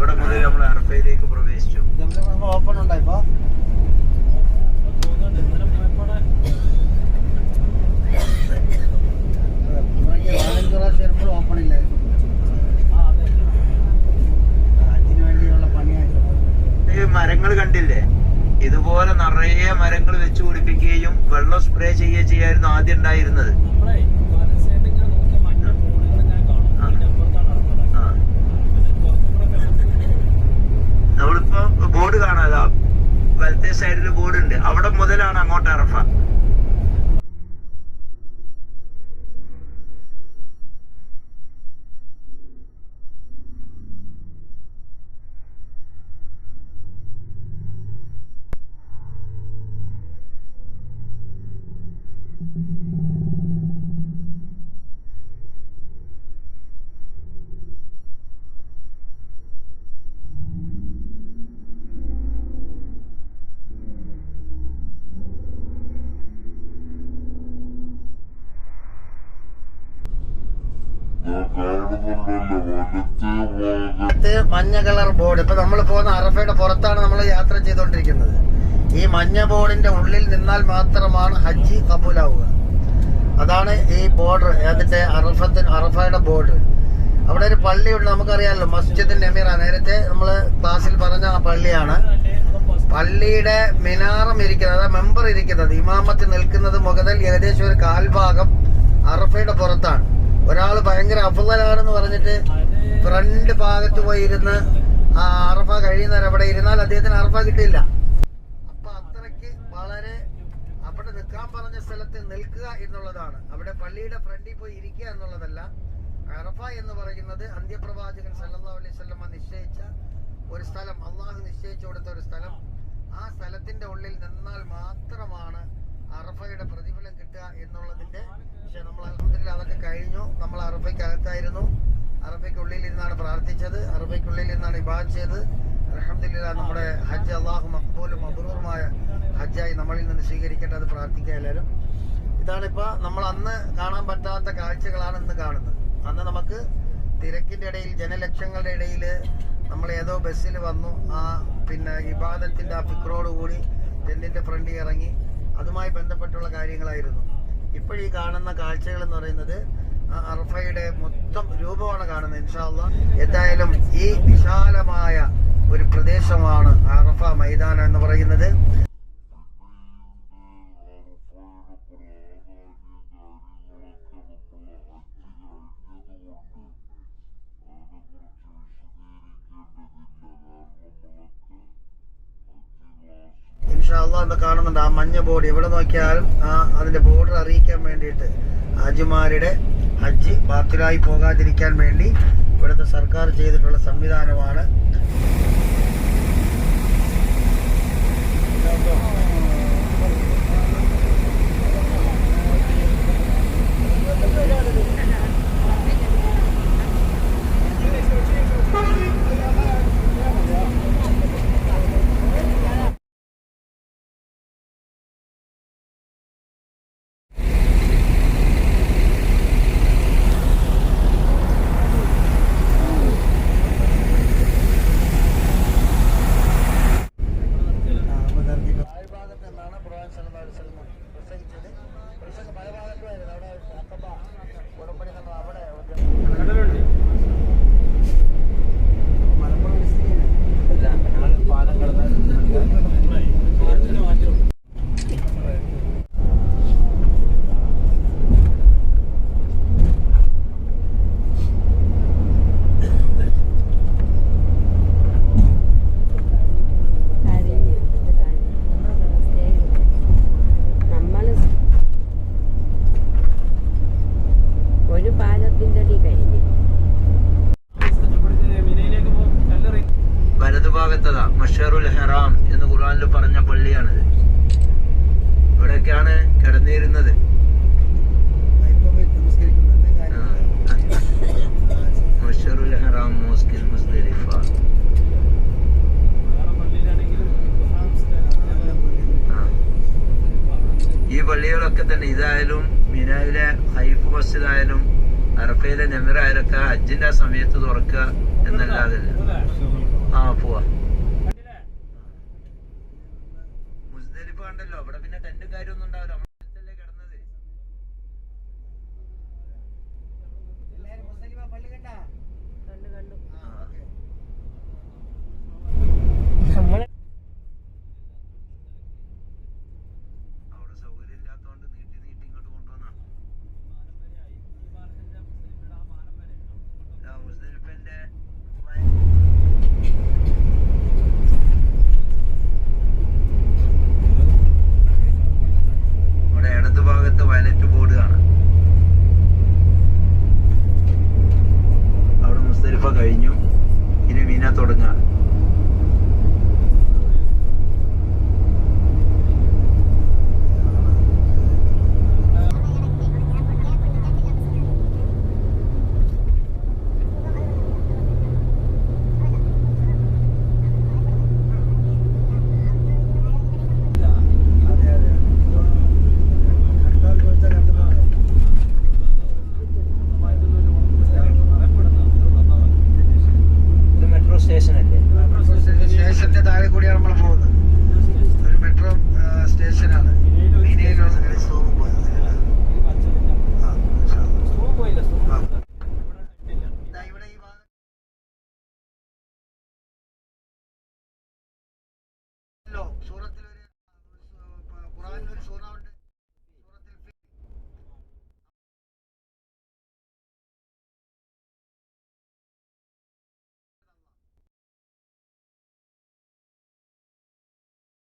ഇവിടെ മുതൽ നമ്മൾ അറഫയിലേക്ക് പ്രവേശിച്ചു. ഓപ്പൺ ഉണ്ടായിപ്പോ ഓപ്പൺ ഇല്ലായിരുന്നു ഈ മരങ്ങൾ കണ്ടില്ലേ? ഇതുപോലെ നിറയെ മരങ്ങൾ വെച്ചു പിടിപ്പിക്കുകയും വെള്ളം സ്പ്രേ ചെയ്യുകയും ചെയ്യായിരുന്നു ആദ്യം ഉണ്ടായിരുന്നത്. നമ്മളിപ്പോ ബോർഡ് കാണാതാ വലത്തെ സൈഡിൽ ബോർഡ് ഉണ്ട് അവിടെ മുതലാണ് അങ്ങോട്ട് ഇത് മഞ്ഞ കളർ ബോർഡ്. ഇപ്പൊ നമ്മൾ പോകുന്ന അറഫയുടെ പുറത്താണ് നമ്മൾ യാത്ര ചെയ്തുകൊണ്ടിരിക്കുന്നത് ഈ മഞ്ഞ ബോർഡിന്റെ ഉള്ളിൽ നിന്നാൽ മാത്രമാണ് ഹജ്ജ് കബൂലാവുക. അതാണ് ഈ ബോർഡർ അതിന്റെ അറഫത്തിന് അറഫയുടെ ബോർഡ്. അവിടെ ഒരു പള്ളിയുണ്ട് നമുക്കറിയാമല്ലോ മസ്ജിദ് നമീറ നേരത്തെ നമ്മൾ ക്ലാസ്സിൽ പറഞ്ഞ ആ പള്ളിയാണ്. പള്ളിയുടെ മിനാറം ഇരിക്കുന്നത് അതായത് മെമ്പർ ഇരിക്കുന്നത്. ഇമാമത്ത് നിൽക്കുന്നത് മുതൽ ഏകദേശം ഒരു കാൽഭാഗം അറഫയുടെ പുറത്താണ്. ഒരാൾ ഭയങ്കര അഫുതലാണെന്ന് പറഞ്ഞിട്ട് ഫ്രണ്ട് ഭാഗത്ത് പോയി ഇരുന്ന് ആ അറഫ കഴിയുന്നവരെ അവിടെ ഇരുന്നാൽ അദ്ദേഹത്തിന് അറഫ കിട്ടില്ല അപ്പൊ അത്രയ്ക്ക് വളരെ അവിടെ നിൽക്കാൻ പറഞ്ഞ സ്ഥലത്ത് നിൽക്കുക എന്നുള്ളതാണ്. അവിടെ പള്ളിയുടെ ഫ്രണ്ടിൽ പോയി ഇരിക്കുക എന്നുള്ളതല്ല. അറഫ എന്ന് പറയുന്നത് അന്ത്യപ്രവാചകൻ സല്ലാ അലൈഹി വസല്ലമ നിശ്ചയിച്ച ഒരു സ്ഥലം. അള്ളാഹു നിശ്ചയിച്ചു കൊടുത്ത ഒരു സ്ഥലം. ആ സ്ഥലത്തിന്റെ ഉള്ളിൽ നിന്നാൽ മാത്രമാണ് അറഫയ്ക്കകത്തായിരുന്നു. അറബയ്ക്കുള്ളിൽ ഇരുന്നാണ് പ്രാർത്ഥിച്ചത്. അറബയ്ക്കുള്ളിൽ ഇരുന്നാണ് ഇബാദ് ചെയ്ത് അലഹമില്ല നമ്മുടെ ഹജ്ജ് അള്ളാഹു മക്ബൂലും മബ്രൂറുമായ ഹജ്ജായി നമ്മളിൽ നിന്ന് സ്വീകരിക്കേണ്ടത് പ്രാർത്ഥിക്കുക എല്ലാവരും. ഇതാണിപ്പോൾ നമ്മൾ അന്ന് കാണാൻ പറ്റാത്ത കാഴ്ചകളാണ് ഇന്ന് കാണുന്നത്. അന്ന് നമുക്ക് തിരക്കിന്റെ ഇടയിൽ ജനലക്ഷങ്ങളുടെ ഇടയിൽ നമ്മൾ ഏതോ ബസ്സിൽ വന്നു. ആ പിന്നെ ഇബാദത്തിന്റെ ആ ഫിക്രോട് കൂടി ടെന്റിന്റെ ഫ്രണ്ടിൽ ഇറങ്ങി. അതുമായി ബന്ധപ്പെട്ടുള്ള കാര്യങ്ങളായിരുന്നു. ഇപ്പോഴീ കാണുന്ന കാഴ്ചകൾ എന്ന് പറയുന്നത് ആ അറഫയുടെ മൊത്തം രൂപമാണ് കാണുന്നത് ഇൻഷാല്ല എന്തായാലും ഈ വിശാലമായ ഒരു പ്രദേശമാണ് അറഫ മൈതാനം എന്ന് പറയുന്നത്. കാണുന്നുണ്ട് ആ മഞ്ഞ ബോർഡ്. എവിടെ നോക്കിയാലും ആ അതിന്റെ ബോർഡർ അറിയിക്കാൻ വേണ്ടിയിട്ട് ഹാജിമാരുടെ ഹജ്ജ് ബാത്തിലായി പോകാതിരിക്കാൻ വേണ്ടി ഇവിടുത്തെ സർക്കാർ ചെയ്തിട്ടുള്ള സംവിധാനമാണ്. ഖുർആനിൽ പറഞ്ഞ പള്ളിയാണിത്. ഇവിടെയൊക്കെയാണ് കിടന്നിരുന്നത്. ഈ പള്ളികളൊക്കെ തന്നെ ഇതായാലും മിനായിലെ ഹൈഫ് മസ്ജിദായാലും അറഫയിലെ നെമിറായാലൊക്കെ ഹജ്ജിന്റെ സമയത്ത് തുറക്കുക എന്നല്ലാതല്ല ആ പോവാ. തുടങ്ങുക.